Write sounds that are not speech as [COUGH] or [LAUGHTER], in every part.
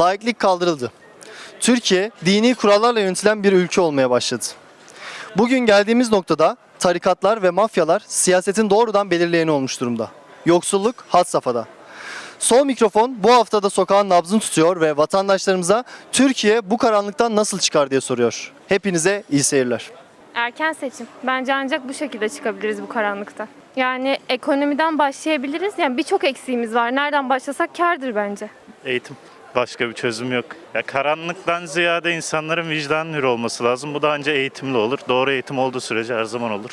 laiklik kaldırıldı. Türkiye dini kurallarla yönetilen bir ülke olmaya başladı. Bugün geldiğimiz noktada tarikatlar ve mafyalar siyasetin doğrudan belirleyeni olmuş durumda. Yoksulluk had safhada. Sol mikrofon bu haftada sokağın nabzını tutuyor ve vatandaşlarımıza Türkiye bu karanlıktan nasıl çıkar diye soruyor. Hepinize iyi seyirler. Erken seçim. Bence ancak bu şekilde çıkabiliriz bu karanlıkta. Yani ekonomiden başlayabiliriz. Yani birçok eksiğimiz var. Nereden başlasak kârdır bence. Eğitim. Başka bir çözüm yok. Ya karanlıktan ziyade insanların vicdan hür olması lazım. Bu da ancak eğitimli olur. Doğru eğitim olduğu sürece her zaman olur.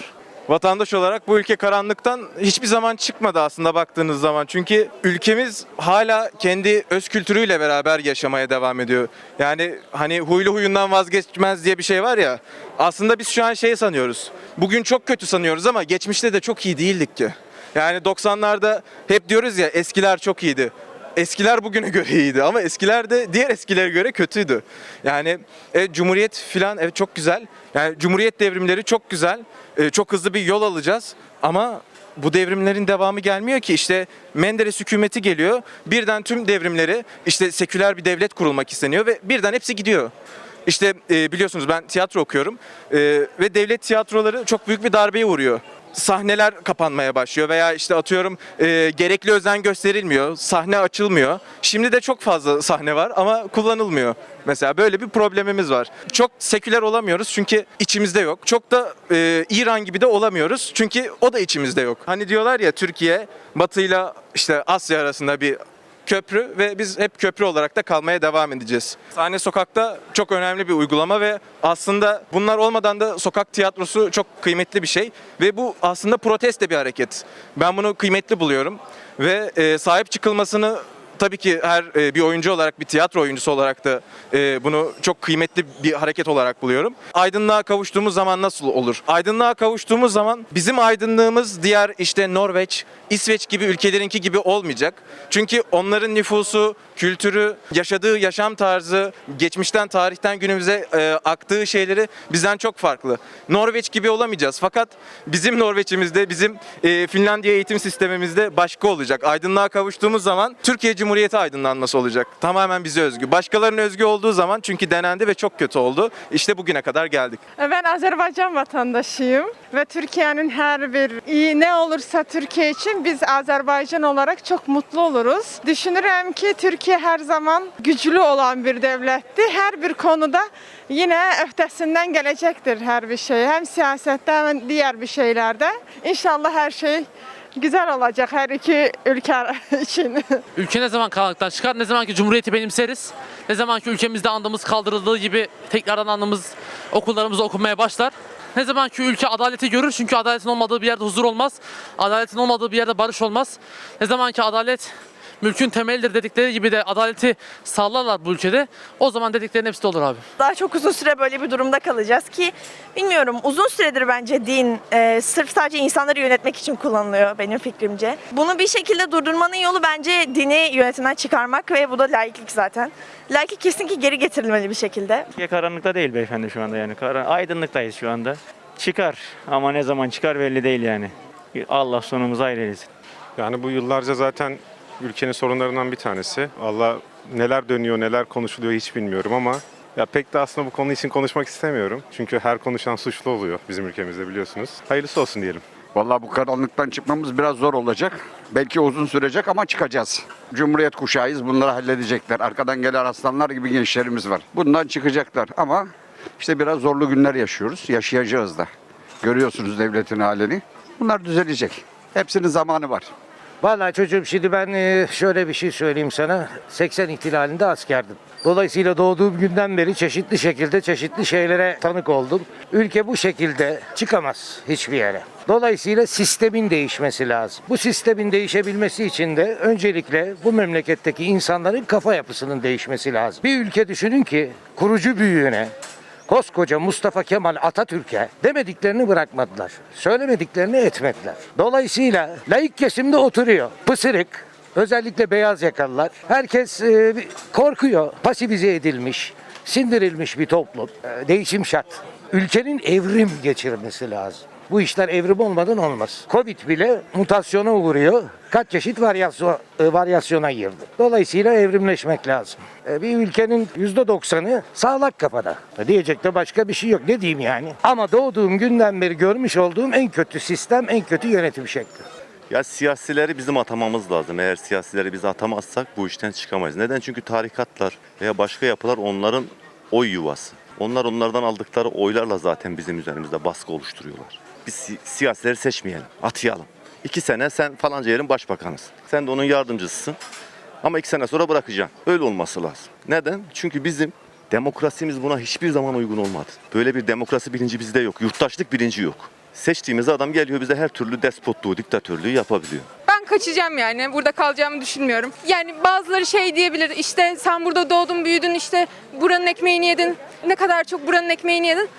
Vatandaş olarak bu ülke karanlıktan hiçbir zaman çıkmadı aslında baktığınız zaman. Çünkü ülkemiz hala kendi öz kültürüyle beraber yaşamaya devam ediyor. Yani hani huylu huyundan vazgeçmez diye bir şey var ya. Aslında biz şu an şey sanıyoruz. Bugün çok kötü sanıyoruz ama geçmişte de çok iyi değildik ki. Yani 90'larda hep diyoruz ya eskiler çok iyiydi. Eskiler bugüne göre iyiydi ama eskiler de diğer eskilere göre kötüydü. Yani evet, Cumhuriyet filan evet çok güzel. Yani Cumhuriyet devrimleri çok güzel. E, çok hızlı bir yol alacağız ama bu devrimlerin devamı gelmiyor ki işte Menderes hükümeti geliyor. Birden tüm devrimleri işte seküler bir devlet kurulmak isteniyor ve birden hepsi gidiyor. İşte e, biliyorsunuz ben tiyatro okuyorum E, ve devlet tiyatroları çok büyük bir darbeye uğruyor. Sahneler kapanmaya başlıyor veya işte atıyorum e, gerekli özen gösterilmiyor, sahne açılmıyor. Şimdi de çok fazla sahne var ama kullanılmıyor. Mesela böyle bir problemimiz var. Çok seküler olamıyoruz çünkü içimizde yok. Çok da e, İran gibi de olamıyoruz çünkü o da içimizde yok. Hani diyorlar ya Türkiye Batı'yla işte Asya arasında bir köprü ve biz hep köprü olarak da kalmaya devam edeceğiz. Sahne Sokak'ta çok önemli bir uygulama ve aslında bunlar olmadan da sokak tiyatrosu çok kıymetli bir şey ve bu aslında proteste bir hareket. Ben bunu kıymetli buluyorum ve e, sahip çıkılmasını tabii ki her e, bir oyuncu olarak, bir tiyatro oyuncusu olarak da e, bunu çok kıymetli bir hareket olarak buluyorum. Aydınlığa kavuştuğumuz zaman nasıl olur? Aydınlığa kavuştuğumuz zaman bizim aydınlığımız diğer işte Norveç, İsveç gibi ülkelerinki gibi olmayacak. Çünkü onların nüfusu, kültürü, yaşadığı yaşam tarzı, geçmişten, tarihten günümüze e, aktığı şeyleri bizden çok farklı. Norveç gibi olamayacağız. Fakat bizim Norveç'imizde, bizim e, Finlandiya eğitim sistemimizde başka olacak. Aydınlığa kavuştuğumuz zaman Türkiye aydınlanması olacak. Tamamen bize özgü. Başkalarının özgü olduğu zaman çünkü denendi ve çok kötü oldu. İşte bugüne kadar geldik. Ben Azerbaycan vatandaşıyım ve Türkiye'nin her bir iyi ne olursa Türkiye için biz Azerbaycan olarak çok mutlu oluruz. Düşünürüm ki Türkiye her zaman güçlü olan bir devletti. Her bir konuda yine öhtesinden gelecektir her bir şey. Hem siyasette hem diğer bir şeylerde. İnşallah her şey güzel olacak her iki ülke [LAUGHS] için. Ülke ne zaman karanlıktan çıkar, ne zaman ki Cumhuriyeti benimseriz, ne zaman ki ülkemizde andımız kaldırıldığı gibi tekrardan andımız okullarımızda okunmaya başlar. Ne zaman ki ülke adaleti görür çünkü adaletin olmadığı bir yerde huzur olmaz. Adaletin olmadığı bir yerde barış olmaz. Ne zaman ki adalet mülkün temelidir dedikleri gibi de adaleti sağlarlar bu ülkede o zaman dediklerin hepsi de olur abi. daha çok uzun süre böyle bir durumda kalacağız ki bilmiyorum uzun süredir bence din e, sırf sadece insanları yönetmek için kullanılıyor benim fikrimce. Bunu bir şekilde durdurmanın yolu bence dini yönetimden çıkarmak ve bu da laiklik zaten. Laiklik kesinlikle geri getirilmeli bir şekilde. Türkiye karanlıkta değil beyefendi şu anda yani. Kara- aydınlıktayız şu anda. Çıkar ama ne zaman çıkar belli değil yani. Allah sonumuzu hayır eylesin. Yani bu yıllarca zaten ülkenin sorunlarından bir tanesi. Allah neler dönüyor, neler konuşuluyor hiç bilmiyorum ama ya pek de aslında bu konu için konuşmak istemiyorum. Çünkü her konuşan suçlu oluyor bizim ülkemizde biliyorsunuz. Hayırlısı olsun diyelim. Vallahi bu karanlıktan çıkmamız biraz zor olacak. Belki uzun sürecek ama çıkacağız. Cumhuriyet kuşağıyız bunları halledecekler. Arkadan gelen aslanlar gibi gençlerimiz var. Bundan çıkacaklar ama işte biraz zorlu günler yaşıyoruz. Yaşayacağız da. Görüyorsunuz devletin halini. Bunlar düzelecek. Hepsinin zamanı var. Vallahi çocuğum şimdi ben e, şöyle bir şey söyleyeyim sana. 80 ihtilalinde askerdim. Dolayısıyla doğduğum günden beri çeşitli şekilde çeşitli şeylere tanık oldum. Ülke bu şekilde çıkamaz hiçbir yere. Dolayısıyla sistemin değişmesi lazım. Bu sistemin değişebilmesi için de öncelikle bu memleketteki insanların kafa yapısının değişmesi lazım. Bir ülke düşünün ki kurucu büyüğüne, koskoca Mustafa Kemal Atatürk'e demediklerini bırakmadılar. Söylemediklerini etmediler. Dolayısıyla laik kesimde oturuyor. Pısırık, özellikle beyaz yakalılar. Herkes e, korkuyor. Pasifize edilmiş, sindirilmiş bir toplum. E, değişim şart. Ülkenin evrim geçirmesi lazım. Bu işler evrim olmadan olmaz. Covid bile mutasyona uğruyor. Kaç çeşit varyasyon, e, varyasyona girdi. Dolayısıyla evrimleşmek lazım. E, Bir ülkenin %90'ı sağlak kafada. E, Diyecek de başka bir şey yok. Ne diyeyim yani? Ama doğduğum günden beri görmüş olduğum en kötü sistem, en kötü yönetim şekli. Ya siyasileri bizim atamamız lazım. Eğer siyasileri biz atamazsak bu işten çıkamayız. Neden? Çünkü tarikatlar veya başka yapılar onların oy yuvası. Onlar onlardan aldıkları oylarla zaten bizim üzerimizde baskı oluşturuyorlar. Biz si- siyasileri seçmeyelim, atayalım. İki sene sen falanca yerin başbakanısın. Sen de onun yardımcısısın. Ama iki sene sonra bırakacaksın. Öyle olması lazım. Neden? Çünkü bizim demokrasimiz buna hiçbir zaman uygun olmadı. Böyle bir demokrasi bilinci bizde yok. Yurttaşlık bilinci yok. Seçtiğimiz adam geliyor bize her türlü despotluğu, diktatörlüğü yapabiliyor. Ben kaçacağım yani. Burada kalacağımı düşünmüyorum. Yani bazıları şey diyebilir işte sen burada doğdun büyüdün işte buranın ekmeğini yedin. Ne kadar çok buranın ekmeğini yedin.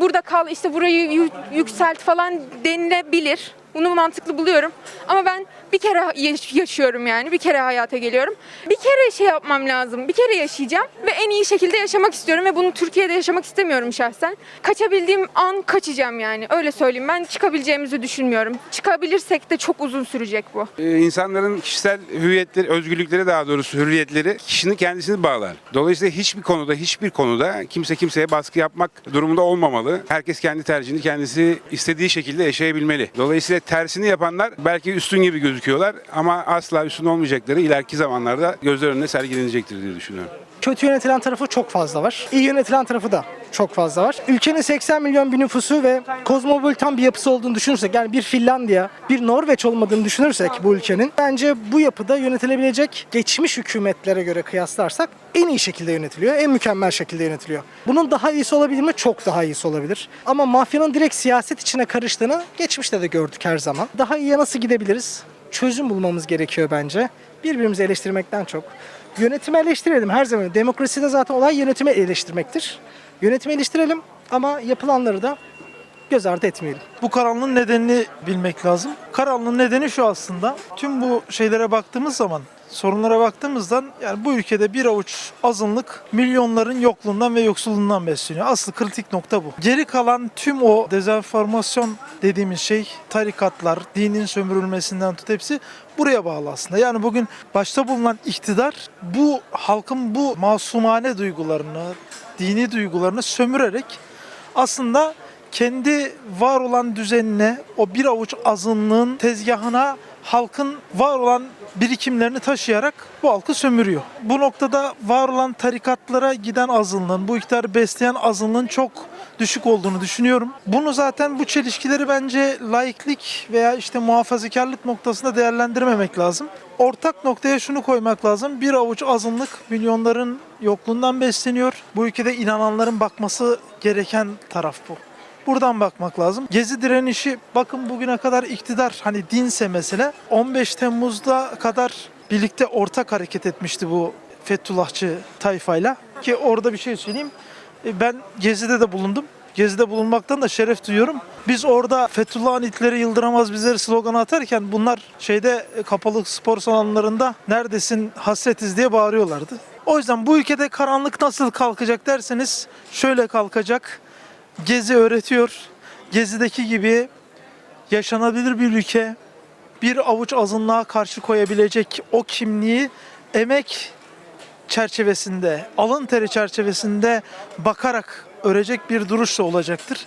Burada kal işte burayı yü- yükselt falan denilebilir. Bunu mantıklı buluyorum. Ama ben bir kere yaş- yaşıyorum yani. Bir kere hayata geliyorum. Bir kere şey yapmam lazım. Bir kere yaşayacağım ve en iyi şekilde yaşamak istiyorum ve bunu Türkiye'de yaşamak istemiyorum şahsen. Kaçabildiğim an kaçacağım yani. Öyle söyleyeyim. Ben çıkabileceğimizi düşünmüyorum. Çıkabilirsek de çok uzun sürecek bu. Ee, insanların kişisel hüviyetleri, özgürlükleri daha doğrusu hürriyetleri kişinin kendisini bağlar. Dolayısıyla hiçbir konuda, hiçbir konuda kimse kimseye baskı yapmak durumunda olmamalı. Herkes kendi tercihini kendisi istediği şekilde yaşayabilmeli. Dolayısıyla tersini yapanlar belki üstün gibi gözüküyorlar ama asla üstün olmayacakları ileriki zamanlarda gözler önüne sergilenecektir diye düşünüyorum. Kötü yönetilen tarafı çok fazla var. İyi yönetilen tarafı da çok fazla var. Ülkenin 80 milyon bir nüfusu ve kozmopolitan bir yapısı olduğunu düşünürsek yani bir Finlandiya, bir Norveç olmadığını düşünürsek bu ülkenin bence bu yapıda yönetilebilecek geçmiş hükümetlere göre kıyaslarsak en iyi şekilde yönetiliyor, en mükemmel şekilde yönetiliyor. Bunun daha iyisi olabilir mi? Çok daha iyisi olabilir. Ama mafyanın direkt siyaset içine karıştığını geçmişte de gördük her zaman. Daha iyiye nasıl gidebiliriz? Çözüm bulmamız gerekiyor bence. Birbirimizi eleştirmekten çok. Yönetimi eleştirelim her zaman. Demokraside zaten olay yönetimi eleştirmektir. Yönetimi eleştirelim ama yapılanları da göz ardı etmeyelim. Bu karanlığın nedenini bilmek lazım. Karanlığın nedeni şu aslında. Tüm bu şeylere baktığımız zaman, sorunlara baktığımızdan yani bu ülkede bir avuç azınlık milyonların yokluğundan ve yoksulluğundan besleniyor. Asıl kritik nokta bu. Geri kalan tüm o dezenformasyon dediğimiz şey tarikatlar, dinin sömürülmesinden tut hepsi buraya bağlı aslında. Yani bugün başta bulunan iktidar bu halkın bu masumane duygularını, dini duygularını sömürerek aslında kendi var olan düzenine, o bir avuç azınlığın tezgahına halkın var olan birikimlerini taşıyarak bu halkı sömürüyor. Bu noktada var olan tarikatlara giden azınlığın, bu iktidarı besleyen azınlığın çok düşük olduğunu düşünüyorum. Bunu zaten bu çelişkileri bence laiklik veya işte muhafazakarlık noktasında değerlendirmemek lazım. Ortak noktaya şunu koymak lazım. Bir avuç azınlık milyonların yokluğundan besleniyor. Bu ülkede inananların bakması gereken taraf bu. Buradan bakmak lazım. Gezi direnişi bakın bugüne kadar iktidar hani dinse mesele 15 Temmuz'da kadar birlikte ortak hareket etmişti bu Fethullahçı tayfayla. Ki orada bir şey söyleyeyim. E, Ben Gezi'de de bulundum. Gezi'de bulunmaktan da şeref duyuyorum. Biz orada Fethullah'ın itleri yıldıramaz bizleri sloganı atarken bunlar şeyde e, kapalı spor salonlarında neredesin hasretiz diye bağırıyorlardı. O yüzden bu ülkede karanlık nasıl kalkacak derseniz şöyle kalkacak. Gezi öğretiyor. Gezi'deki gibi yaşanabilir bir ülke, bir avuç azınlığa karşı koyabilecek o kimliği emek çerçevesinde, alın teri çerçevesinde bakarak örecek bir duruşla olacaktır.